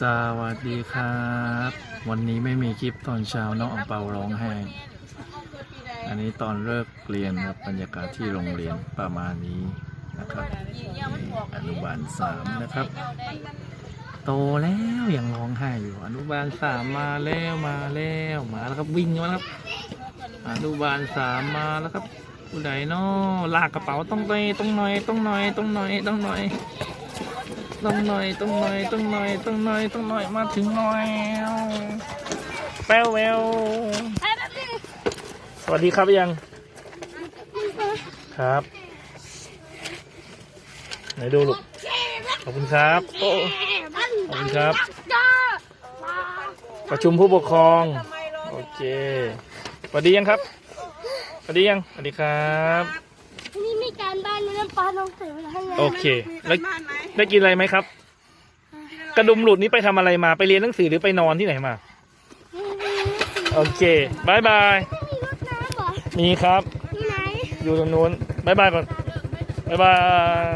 สวัสดีครับ วันนี้ไม่มีคลิปตอนเช้าน้องอังเปาร้องไห้อันนี้ตอนเลิกเรียนครับบรรยากาศที่โรงเรียนประมาณนี้นะครับอนุบาลสามนะครับ โตแล้วยังร้องไห้อยู่ อนุบาลสามมาแล้วมาแล้วมาแล้วครับวิ่งมาแล้วครับอนุบาลสามมาแล้วครับผู้ใดนาะลากกระเป๋าต้องไปต้องหน่อยต้องหน่อยต้องหน่อยต้องหน่อย ต้องหน่อยต้องหน่อยต้องหน่อยต้องหน่อยต้องหน่อยมาถึงหน่อยแป้วแววสวัสดีครับยังครับ ไหนดูลูกขอบคุณครับโอ้ขอบคุณครับ ประชุมผู้ปกครองโอเคสวัสดียังครับสวัสดียังสวัสดีครับนี่มีการบ้านในน้ำปลาลงเสียเวลาให้ไงโอเคแล้ว ได้กินอะไรไหมครับ กระดุมหลุดนี้ไปทำอะไรมาไปเรียนหนังสือหรือไปนอนที่ไหนมา โอเคบายบายมีรถน้ำเหรอมีครับที่ไหน อยู่ตรงนู้นบายบายก่อนบายบาย